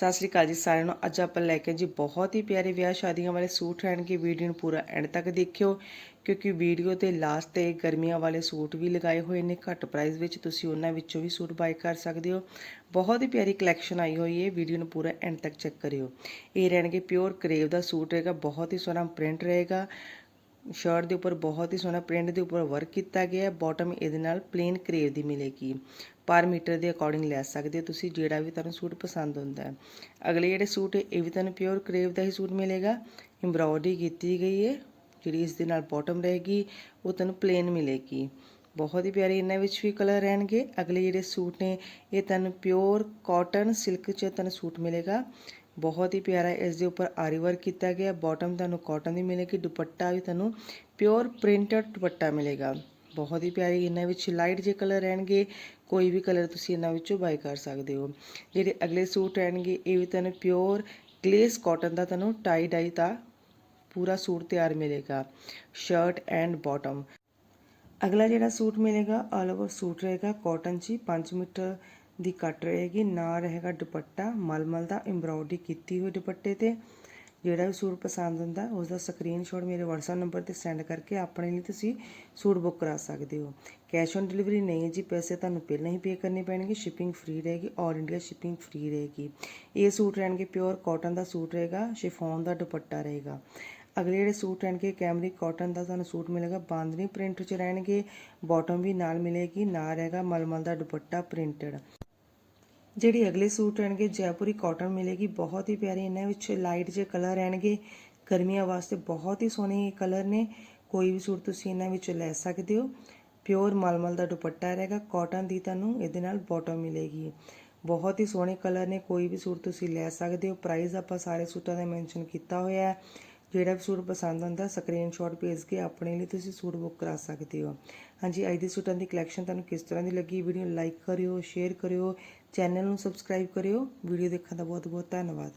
ਸਤਿ ਸ੍ਰੀ ਅਕਾਲ ਜੀ ਸਾਰਿਆਂ ਨੂੰ। ਅੱਜ ਆਪਾਂ ਲੈ ਕੇ ਜੀ ਬਹੁਤ ਹੀ ਪਿਆਰੇ ਵਿਆਹ ਸ਼ਾਦੀਆਂ ਵਾਲੇ ਸੂਟ ਰਹਿਣਗੇ। ਵੀਡੀਓ ਨੂੰ ਪੂਰਾ ਐਂਡ ਤੱਕ ਦੇਖਿਓ, ਕਿਉਂਕਿ ਵੀਡੀਓ ਤੇ ਲਾਸਟ ਤੇ ਗਰਮੀਆਂ ਵਾਲੇ ਸੂਟ ਵੀ ਲਗਾਏ ਹੋਏ ਨੇ। ਘੱਟ ਪ੍ਰਾਈਸ ਵਿੱਚ ਤੁਸੀਂ ਉਹਨਾਂ ਵਿੱਚੋਂ ਵੀ ਸੂਟ ਬਾਈ ਕਰ ਸਕਦੇ ਹੋ। ਬਹੁਤ ਹੀ ਪਿਆਰੀ ਕਲੈਕਸ਼ਨ ਆਈ ਹੋਈ ਹੈ ਵੀਡੀਓ ਨੂੰ ਪੂਰਾ ਐਂਡ ਤੱਕ ਚੈੱਕ ਕਰਿਓ। ਇਹ ਰਹਿਣਗੇ ਪਿਓਰ ਕਰੇਵ ਦਾ ਸੂਟ ਰਹੇਗਾ। ਬਹੁਤ ਹੀ ਸੋਹਣਾ ਪ੍ਰਿੰਟ ਰਹੇਗਾ। ਸ਼ਰਟ ਦੇ ਉੱਪਰ ਬਹੁਤ ਹੀ ਸੋਹਣਾ ਪ੍ਰਿੰਟ ਦੇ ਉੱਪਰ ਵਰਕ ਕੀਤਾ ਗਿਆ ਹੈ। ਬਾਟਮ ਇਹਦੇ ਨਾਲ ਪਲੇਨ ਕਰੇਵ ਦੀ ਮਿਲੇਗੀ। ਪਰ ਮੀਟਰ ਦੇ ਅਕੋਰਡਿੰਗ ਲੈ ਸਕਦੇ ਹੋ ਤੁਸੀਂ, ਜਿਹੜਾ ਵੀ ਤੁਹਾਨੂੰ ਸੂਟ ਪਸੰਦ ਹੁੰਦਾ ਹੈ। ਅਗਲੇ ਜਿਹੜੇ ਸੂਟ ਹੈ, ਇਹ ਵੀ ਤੁਹਾਨੂੰ ਪਿਓਰ ਕਰੇਵ ਦਾ ਹੀ ਸੂਟ ਮਿਲੇਗਾ। ਐਮਬ੍ਰੋਇਡਰੀ ਕੀਤੀ ਗਈ ਹੈ, ਜਿਹੜੀ ਇਸ ਦੇ ਨਾਲ ਬਾਟਮ ਰਹੇਗੀ, ਉਹ ਤੁਹਾਨੂੰ ਪਲੇਨ ਮਿਲੇਗੀ। ਬਹੁਤ ਹੀ ਪਿਆਰੇ ਇਹਨਾਂ ਵਿੱਚ ਵੀ ਕਲਰ ਰਹਿਣਗੇ। ਅਗਲੇ ਜਿਹੜੇ ਸੂਟ ਨੇ, ਇਹ ਤੁਹਾਨੂੰ ਪਿਓਰ ਕਾਟਨ ਸਿਲਕ 'ਚ ਤੁਹਾਨੂੰ ਸੂਟ ਮਿਲੇਗਾ। ਬਹੁਤ ਹੀ ਪਿਆਰਾ ਇਸ ਦੇ ਉੱਪਰ ਆਰੀ ਵਰਕ ਕੀਤਾ ਗਿਆ ਬਾਟਮ ਤੁਹਾਨੂੰ ਕਾਟਨ ਦੀ ਮਿਲੇਗੀ, ਦੁਪੱਟਾ ਵੀ ਤੁਹਾਨੂੰ ਪਿਓਰ ਪ੍ਰਿੰਟਡ ਦੁਪੱਟਾ ਮਿਲੇਗਾ। ਬਹੁਤ ਹੀ ਪਿਆਰੀ ਇਹਨਾਂ ਵਿੱਚ ਲਾਈਟ ਜੇ ਕਲਰ ਰਹਿਣਗੇ। ਕੋਈ ਵੀ ਕਲਰ ਤੁਸੀਂ ਇਹਨਾਂ ਵਿੱਚੋਂ ਬਾਈ ਕਰ ਸਕਦੇ ਹੋ। ਜਿਹੜੇ ਅਗਲੇ ਸੂਟ ਰਹਿਣਗੇ, ਇਹ ਵੀ ਤੁਹਾਨੂੰ ਪਿਓਰ ਗਲੇਸ ਕਾਟਨ ਦਾ ਤੁਹਾਨੂੰ ਟਾਈ ਡਾਈ ਦਾ ਪੂਰਾ ਸੂਟ ਤਿਆਰ ਮਿਲੇਗਾ। ਸ਼ਰਟ ਐਂਡ ਬਾਟਮ ਅਗਲਾ ਜਿਹੜਾ ਸੂਟ ਮਿਲੇਗਾ ਆਲ ਓਵਰ ਸੂਟ ਰਹੇਗਾ ਕਾਟਨ 'ਚ ਹੀ। 5 ਮੀਟਰ ਦੀ ਕੱਟ ਰਹੇਗੀ। ਨਾ ਰਹੇਗਾ ਦੁਪੱਟਾ। ਮਲਮਲ ਦਾ ਐਮਬ੍ਰੋਇਡਰੀ ਕੀਤੀ ਹੋਈ ਦੁਪੱਟੇ ਤੇ। ਜਿਹੜਾ ਵੀ ਸੂਟ ਪਸੰਦ ਹੁੰਦਾ ਉਸ ਦਾ ਸਕਰੀਨਸ਼ਾਟ ਮੇਰੇ WhatsApp ਨੰਬਰ ਤੇ ਸੈਂਡ ਕਰਕੇ ਆਪਣੇ ਲਈ ਤੁਸੀਂ ਸੂਟ ਬੁੱਕ ਕਰਾ ਸਕਦੇ ਹੋ। ਕੈਸ਼ ਔਨ ਡਿਲੀਵਰੀ ਨਹੀਂ ਹੈ ਜੀ, ਪੈਸੇ ਤੁਹਾਨੂੰ ਪਹਿਲਾਂ ਹੀ ਪੇ ਕਰਨੇ ਪੈਣਗੇ। ਸ਼ਿਪਿੰਗ ਫ੍ਰੀ ਰਹੇਗੀ। ਆਲ ਇੰਡੀਆ ਸ਼ਿਪਿੰਗ ਫ੍ਰੀ ਰਹੇਗੀ। ਇਹ ਸੂਟ ਰਹਿਣਗੇ ਪਿਓਰ ਕਾਟਨ ਦਾ ਸੂਟ ਰਹੇਗਾ। ਸ਼ਿਫੋਨ ਦਾ ਦੁਪੱਟਾ ਰਹੇਗਾ। ਅਗਲੇ ਜਿਹੜੇ ਸੂਟ ਰਹਿਣਗੇ ਕੈਮਰਿਕ ਕਾਟਨ ਦਾ ਤੁਹਾਨੂੰ ਸੂਟ ਮਿਲੇਗਾ। ਬਾਂਦਨੀ ਪ੍ਰਿੰਟ 'ਚ ਰਹਿਣਗੇ। ਬਾਟਮ ਵੀ ਨਾਲ ਮਿਲੇਗੀ। ਨਾਲ ਰਹੇਗਾ ਮਲਮਲ ਦਾ ਦੁਪੱਟਾ ਪ੍ਰਿੰਟਡ ਜਿਹੜੀ ਅਗਲੇ ਸੂਟ ਰਹਿਣਗੇ, ਜੈਪੁਰੀ ਕਾਟਨ ਮਿਲੇਗੀ, ਬਹੁਤ ਹੀ ਪਿਆਰੀ, ਇਹਨਾਂ ਵਿੱਚ ਲਾਈਟ ਜੇ ਕਲਰ ਰਹਿਣਗੇ। ਗਰਮੀਆਂ ਵਾਸਤੇ ਬਹੁਤ ਹੀ ਸੋਹਣੇ ਕਲਰ ਨੇ। ਕੋਈ ਵੀ ਸੂਟ ਤੁਸੀਂ ਇਹਨਾਂ ਵਿੱਚੋਂ ਲੈ ਸਕਦੇ ਹੋ। ਪਿਓਰ ਮਲਮਲ ਦਾ ਦੁਪੱਟਾ ਰਹੇਗਾ ਕਾਟਨ ਦੀ ਤੁਹਾਨੂੰ ਇਹਦੇ ਨਾਲ ਬਾਟਮ ਮਿਲੇਗੀ। ਬਹੁਤ ਹੀ ਸੋਹਣੇ ਕਲਰ ਨੇ, ਕੋਈ ਵੀ ਸੂਟ ਤੁਸੀਂ ਲੈ ਸਕਦੇ ਹੋ। ਪ੍ਰਾਈਸ ਆਪਾਂ ਸਾਰੇ ਸੂਟਾਂ ਦਾ ਮੈਂਸ਼ਨ ਕੀਤਾ ਹੋਇਆ ਹੈ। ਜਿਹੜਾ ਵੀ ਸੂਟ ਪਸੰਦ ਆਉਂਦਾ ਸਕਰੀਨਸ਼ਾਟ ਭੇਜ ਕੇ ਆਪਣੇ ਲਈ ਤੁਸੀਂ ਸੂਟ ਬੁੱਕ ਕਰਾ ਸਕਦੇ ਹੋ। ਹਾਂਜੀ, ਅੱਜ ਦੇ ਸੂਟਾਂ ਦੀ ਕਲੈਕਸ਼ਨ ਤੁਹਾਨੂੰ ਕਿਸ ਤਰ੍ਹਾਂ ਦੀ ਲੱਗੀ? ਵੀਡੀਓ ਨੂੰ ਲਾਈਕ ਕਰਿਓ ਸ਼ੇਅਰ ਕਰਿਓ ਚੈਨਲ ਨੂੰ ਸਬਸਕ੍ਰਾਈਬ ਕਰਿਓ। ਵੀਡੀਓ ਦੇਖਣ ਦਾ ਬਹੁਤ ਬਹੁਤ ਧੰਨਵਾਦ।